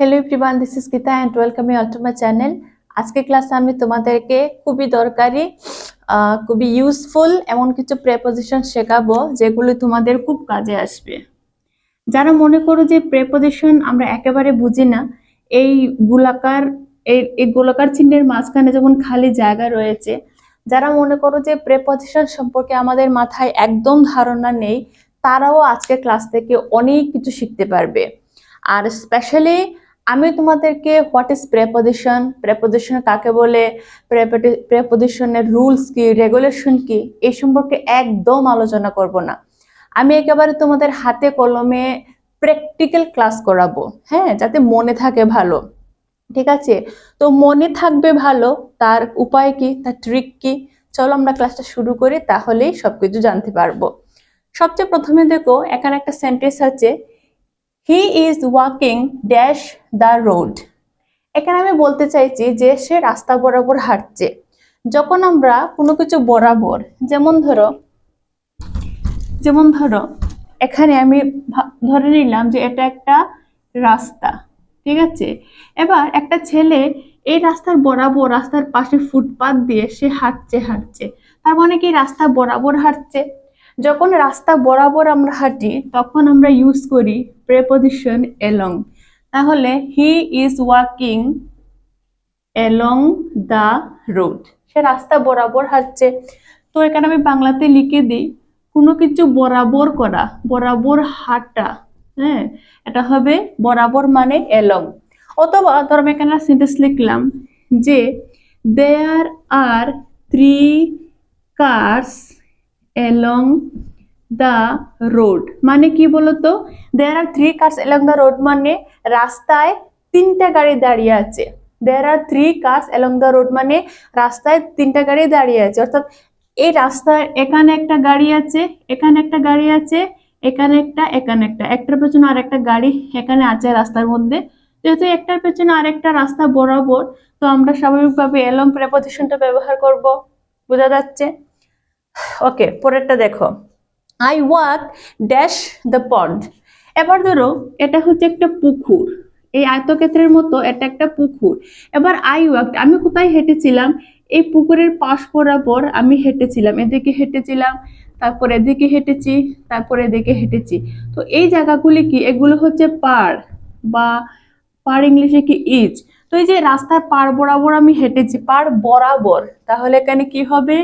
Hello everyone this is Gita and welcome you all to my channel আজকে ক্লাসে আমি তোমাদেরকে খুবই দরকারি খুবই ইউজফুল এমন কিছু প্রেপোজিশন শেখাবো যেগুলো তোমাদের খুব কাজে আসবে। যারা মনে করো যে প্রেপোজিশন আমরা একেবারে বুঝি না, এই গোলাকার, এই এই গোলাকার চিহ্নের মাঝখানে যেমন খালি জায়গা রয়েছে, যারা মনে করো যে প্রেপোজিশন সম্পর্কে আমাদের মাথায় একদম ধারণা নেই, তারাও আজকে ক্লাস থেকে অনেক কিছু শিখতে পারবে। আর স্পেশালি আমি তোমাদেরকে হোয়াট ইজ প্রেপোজিশন প্রেপোজিশন কাকে বলে? প্রেপোজিশনের রুলস কি? রেগুলেশন কি? এই সম্পর্কে একদম আলোচনা করব না। আমি একেবারে তোমাদের হাতে কলমে প্র্যাকটিক্যাল ক্লাস করাবো হ্যাঁ? যাতে মনে থাকে ভালো। ঠিক আছে? তো মনে থাকবে ভালো, তার উপায় কি? তার ট্রিক কি? চলো আমরা ক্লাসটা শুরু করি, তাহলেই সবকিছু জানতে পারব। সবচেয়ে প্রথমে দেখো, এখানে একটা সেন্টেন্স আছে he is walking dash the road এখানে আমি বলতে চাইছি যে সে রাস্তা বরাবর হাঁটছে। যখন আমরা কোনো কিছু বরাবর, যেমন ধরো যেমন ধরো, এখানে আমি ধরে নিলাম যে এটা একটা রাস্তা, ঠিক আছে? এবার একটা ছেলে এই রাস্তার বরাবর, রাস্তার পাশে ফুটপাত দিয়ে সে হাঁটছে হাঁটছে। তার মানে কি রাস্তা বরাবর হাঁটছে? যখন রাস্তা বরাবর আমরা হাঁটি, তখন আমরা ইউজ করি প্রেপোজিশন এলং তাহলে he is walking along the road সে রাস্তা বরাবর হাঁটছে। তো এখানে আমি বাংলাতে লিখে দিই, কোনো কিছু বরাবর করা, বরাবর হাঁটা হ্যাঁ এটা হবে বরাবর মানে এলং অথবা ধরো আমি এখানে সেন্টেন্স লিখলাম যে there are three cars along the road মানে কি বলতো? There are three cars along the road মানে রাস্তায় তিনটা গাড়ি দাঁড়িয়ে আছে। There are three cars along the road মানে রাস্তায় তিনটা গাড়ি দাঁড়িয়ে আছে। অর্থাৎ এই রাস্তায় এখানে একটা গাড়ি আছে, এখানে একটা গাড়ি আছে, এখানে একটা এখানে একটা। একটার পেছনে আর একটা গাড়ি এখানে আছে রাস্তার মধ্যে। যেহেতু একটার পেছনে আরেকটা রাস্তা বরাবর, তো আমরা স্বাভাবিকভাবে এলং প্রেপোজিশনটা ব্যবহার করব। বোঝা যাচ্ছে? ওকে পরেরটা দেখো। I walk dash the pond এবার ধরো, এটা হচ্ছে একটা পুকুর। এই আয়তক্ষেত্রের মতো এটা একটা পুকুর। এবার আই ওয়াক আমি কোথায় হেঁটেছিলাম? এই পুকুরের পাশ বরাবর আমি হেঁটেছিলাম। এদিকে হেঁটেছিলাম, তারপর এদিকে হেঁটেছি, তারপর এদিকে হেঁটেছি। তো এই জায়গাগুলি কি? এগুলো হচ্ছে পার বা পার ইংলিশে কি? ইজ। তো এই যে রাস্তার পার বরাবর আমি হেঁটেছি পার বরাবর, তাহলে এখানে কি হবে?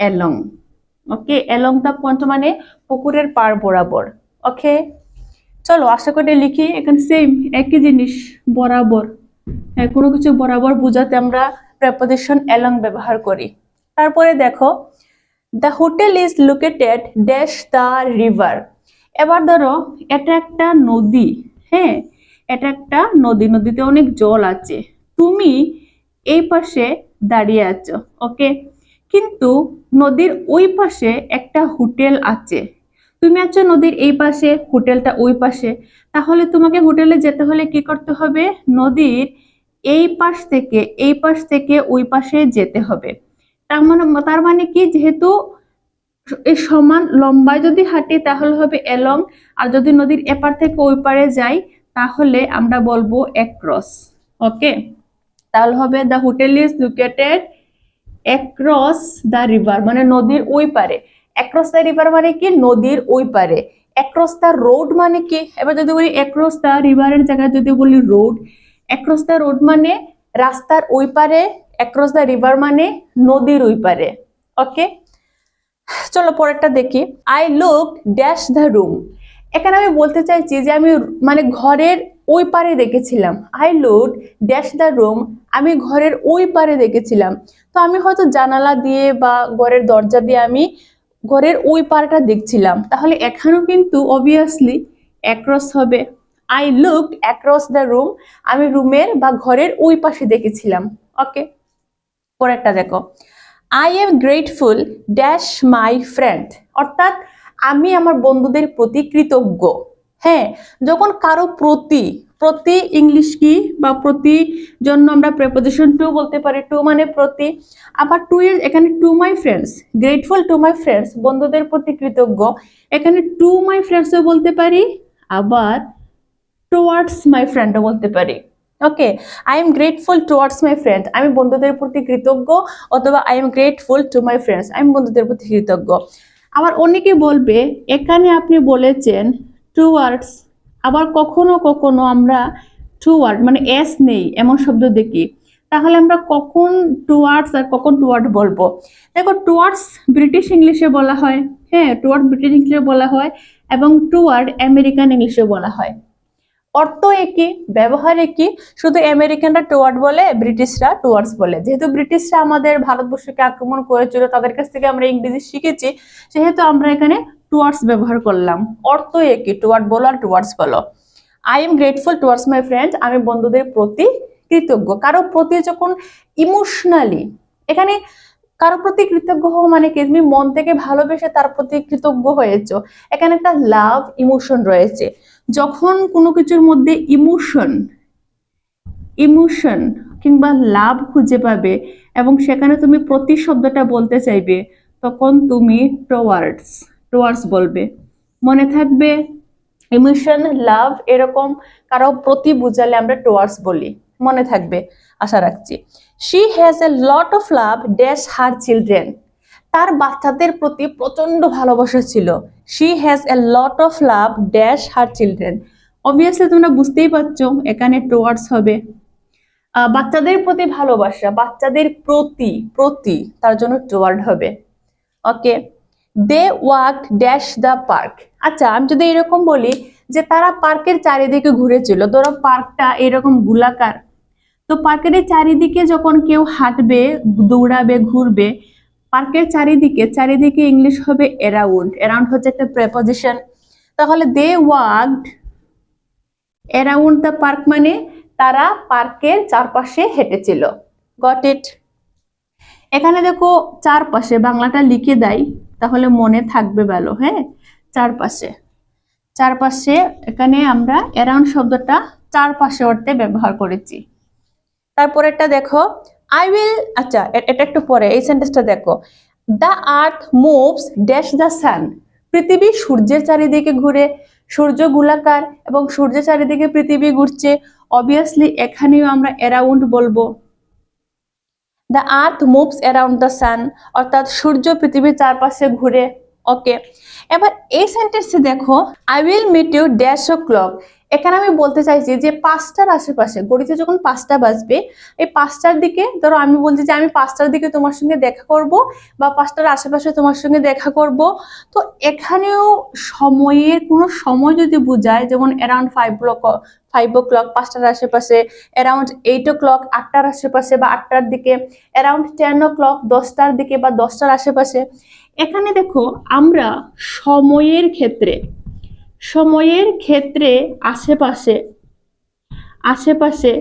Along okay along the point মানে পুকুরের পার বরাবর। ওকে চলো আশা করে লিখি এখানে সেম একই জিনিস বরাবর। হ্যাঁ, কোনো কিছু বরাবর বোঝাতে আমরা প্রেপোজিশন এলং ব্যবহার করি। তারপরে দেখো the hotel is located dash the river এবার ধরো এটা একটা নদী হ্যাঁ এটা একটা নদী নদীতে অনেক জল আছে। তুমি এই পাশে দাঁড়িয়ে আছো ওকে কিন্তু নদীর ওই পাশে একটা হোটেল আছে। তুমি আছো নদীর এই পাশে, হোটেলটা ওই পাশে। তাহলে তোমাকে হোটেলে যেতে হলে কি করতে হবে? নদীর এই পাশ থেকে, এই পাশ থেকে ওই পাশে যেতে হবে। তার মানে তার মানে কি? যেহেতু এই সমান লম্বায় যদি হাঁটি তাহলে হবে এলং, আর যদি নদীর এপার থেকে ওই পারে যাই, তাহলে আমরা বলব অ্যাক্রস ওকে? তাহলে হবে the hotel is located across the river মানে নদীর ওই পারে। অ্যাক্রস দ্য রিভার মানে কি? নদীর ওই পারে। অ্যাক্রস দ্য রোড মানে কি? এবার যদি বলি অ্যাক্রস দ্য রিভারের জায়গায় যদি বলি রোড অ্যাক্রস দ্য রোড মানে রাস্তার ওই পারে অ্যাক্রস দ্য রিভার মানে নদীর ওই পারে। ওকে চলো পরেরটা দেখি। I look dash the room এখানে আমি বলতে চাইছি যে আমি মানে ঘরের ওই পারে দেখেছিলাম। I looked dash the room আমি ঘরের ওই পারে দেখেছিলাম। তো আমি হয়তো জানালা দিয়ে বা ঘরের দরজা দিয়ে আমি ঘরের ওই পারটা দেখছিলাম। তাহলে এখানেও কিন্তু অবভিয়াসলি অ্যাক্রস হবে। I look across the room আমি রুমের বা ঘরের ওই পাশে দেখেছিলাম। ওকে পরেরটা দেখো। I am grateful dash my friend অর্থাৎ আমি আমার বন্ধুদের প্রতি কৃতজ্ঞ। হ্যাঁ যখন কারও প্রতি প্রতি ইংলিশ কি বা প্রতি জন্য আমরা প্রেপোজিশন টু বলতে পারি টু মানে প্রতি, আবার টু এর এখানে to my friends grateful to my friends বন্ধুদের প্রতি কৃতজ্ঞ, এখানে টু মাই ফ্রেন্ডসও বলতে পারি, আবার টুয়ার্ডস মাই ফ্রেন্ডও বলতে পারি। Okay I am grateful towards my friend আমি বন্ধুদের প্রতি কৃতজ্ঞ, অথবা I am grateful to my friends আমি বন্ধুদের প্রতি কৃতজ্ঞ। আবার অনেকে বলবে, এখানে আপনি বলেছেন টুয়ার্ডস আবার কখনো কখনো আমরা টু ওয়ার্ড মানে এস নেই, এমন শব্দ দেখি। তাহলে আমরা কখন টু ওয়ার্ডস আর কখন টু ওয়ার্ড বলব? দেখো টু ওয়ার্ডস ব্রিটিশ ইংলিশে বলা হয় হ্যাঁ টু ওয়ার্ড ব্রিটিশ ইংলিশে বলা হয়, এবং টু ওয়ার্ড আমেরিকান ইংলিশে বলা হয়। অর্থ একই, ব্যবহার একই, শুধু আমেরিকানরা টুয়ার্ড বলে, ব্রিটিশরা টুয়ার্ডস বলে। যেহেতু ব্রিটিশরা আমাদের ভারতবর্ষকে আক্রমণ করেছিল, তাদের কাছ থেকে আমরা ইংরেজি শিখেছি, সেহেতু আমরা এখানে টুয়ার্ডস ব্যবহার করলাম। অর্থ একই টুয়ার্ড বলো আর টুয়ার্ডস বলো। I am grateful towards my friend আমি বন্ধুদের প্রতি কৃতজ্ঞ। কারও প্রতি যখন ইমোশনালি এখানে কারও প্রতি কৃতজ্ঞ হওয়া মানে কি? তুমি মন থেকে ভালোবেসে তার প্রতি কৃতজ্ঞ হয়েছো। এখানে একটা লাভ ইমোশন রয়েছে। যখন কোনো কিছুর মধ্যে ইমোশন ইমোশন কিংবা লাভ খুঁজে পাবে এবং সেখানে তুমি প্রতি শব্দটা বলতে চাইবে, তখন তুমি টোয়ার্ডস টোয়ার্ডস বলবে। মনে থাকবে ইমোশন লাভ এরকম কারও প্রতি বুঝালে আমরা টোয়ার্ডস বলি। মনে থাকবে, আশা রাখছি। She has a lot of love dash her children তার বাচ্চাদের প্রতি প্রচণ্ড ভালোবাসা ছিল। She has a lot of love dash her children obviously তোমরা বুঝতেই পারছ, এখানে টোয়ার্ডস হবে। বাচ্চাদের প্রতি ভালোবাসা, বাচ্চাদের প্রতি প্রতি, তার জন্য টোয়ার্ড হবে। Okay they walk dash the park আচ্ছা আমি যদি এরকম বলি যে তারা পার্কের চারিদিকে ঘুরেছিল, ধরো পার্কটা এরকম গোলাকার। তো পার্কের চারিদিকে যখন কেউ হাঁটবে, দৌড়াবে, ঘুরবে পার্কের চারিদিকে চারিদিকে ইংলিশ হবে অ্যারাউন্ড অ্যারাউন্ড হচ্ছে একটা প্রেপোজিশন তাহলে they walked around the park মানে তারা পার্কের চারপাশে হেঁটেছিল। গট ইট এখানে দেখো চারপাশে, বাংলাটা লিখে দেয়, তাহলে মনে থাকবে ভালো হ্যাঁ? চারপাশে। চারপাশে এখানে আমরা অ্যারাউন্ড শব্দটা চারপাশে অর্থে ব্যবহার করেছি। তারপরেরটা দেখো আই উইল আচ্ছা এটা একটু পরে, এই সেন্টেন্সটা দেখো। The earth moves dash the sun পৃথিবী সূর্যের চারিদিকে ঘুরে, সূর্য গোলাকার এবং সূর্যের চারিদিকে পৃথিবী ঘুরছে। অবভিয়াসলি এখানেও আমরা অ্যারাউন্ড বলব। The earth moves around the sun অর্থাৎ সূর্য পৃথিবীর চারপাশে ঘুরে। ওকে এবার এই সেন্টেন্সে দেখো I will meet you dash o'clock এখানে আমি বলতে চাইছি যে পাঁচটার আশেপাশে, গড়িতে যখন পাঁচটা বাজবে, এই পাঁচটার দিকে, ধরো আমি বলছি যে আমি পাঁচটার দিকে তোমার সঙ্গে দেখা করব বা পাঁচটার আশেপাশে তোমার সঙ্গে দেখা করব। তো এখানেও সময়ের, কোনো সময় যদি বোঝায়, যেমন around five o five o'clock পাঁচটার আশেপাশে অ্যারাউন্ড এইট ও ক্লক আটটার আশেপাশে বা আটটার দিকে অ্যারাউন্ড টেন ও ক্লক দশটার দিকে বা দশটার আশেপাশে। এখানে দেখো, আমরা সময়ের ক্ষেত্রে সময়ের ক্ষেত্রে আশেপাশে আশেপাশে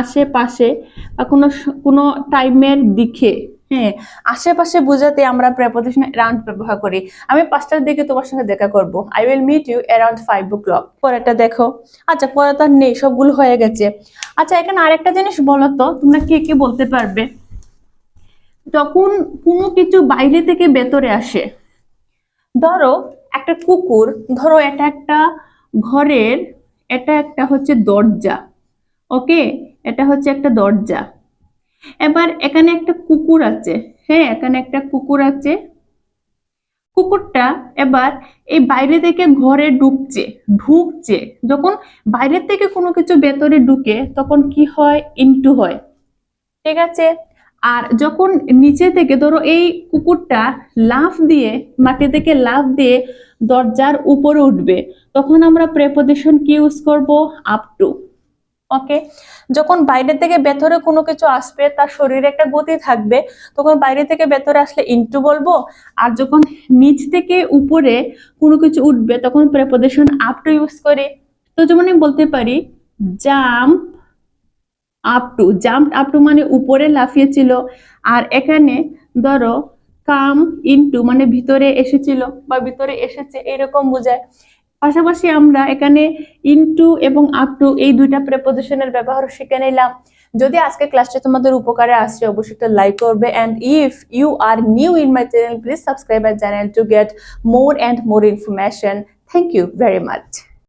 আশেপাশে বা কোনো কোনো টাইমের দিকে হ্যাঁ আশেপাশে বোঝাতে আমরা প্রেপোজিশন অ্যারাউন্ড ব্যবহার করি। আমি পাঁচটার দিকে তোমার সঙ্গে দেখা করব। I will meet you around five o'clock পরেরটা দেখো। আচ্ছা পরে তো আর নেই, সবগুলো হয়ে গেছে। আচ্ছা এখানে আরেকটা জিনিস বলো তো, তোমরা কে কে বলতে পারবে? যখন কোনো কিছু বাইরে থেকে ভেতরে আসে, ধরো একটা কুকুর, ধরো এটা একটা ঘরের, এটা একটা হচ্ছে দরজা, ওকে? এটা হচ্ছে একটা দরজা। এবার এখানে একটা কুকুর আছে হ্যাঁ? এখানে একটা কুকুর আছে। কুকুরটা এবার এই বাইরে থেকে ঘরে ঢুকছে ঢুকছে। যখন বাইরে থেকে কোনো কিছু ভেতরে ঢুকে, তখন কি হয়? ইন্টু হয়। ঠিক আছে? আর যখন নিচে থেকে ধরো এই কুকুরটা লাফ দিয়ে, মাটি থেকে লাফ দিয়ে দরজার উপরে উঠবে, তখন আমরা প্রেপোজিশন কি ইউজ করব? আপ টু ওকে যখন বাইরে থেকে ভেতরে কোনো কিছু আসবে, তার শরীরে একটা গতি থাকবে, তখন বাইরে থেকে ভেতরে আসলে ইনটু বলব। আর যখন নিচ থেকে উপরে কোনো কিছু উঠবে, তখন প্রেপোজিশন আপ টু ইউজ করি। তো যেমন আমি বলতে পারি jump up to jump up to মানে উপরে লাফিয়েছিল। আর এখানে ধরো কাম ইনটু মানে ভিতরে এসেছিল বা ভিতরে এসেছে এরকম বোঝায়। পাশাপাশি আমরা এখানে ইনটু এবং আপ টু এই দুইটা প্রেপোজিশনের ব্যবহার শিখে নিলাম। যদি আজকে ক্লাসটি তোমাদের উপকারে আসছে, অবশ্যই একটা লাইক করবে। And if you are new in my channel please subscribe my channel to get more and more information thank you very much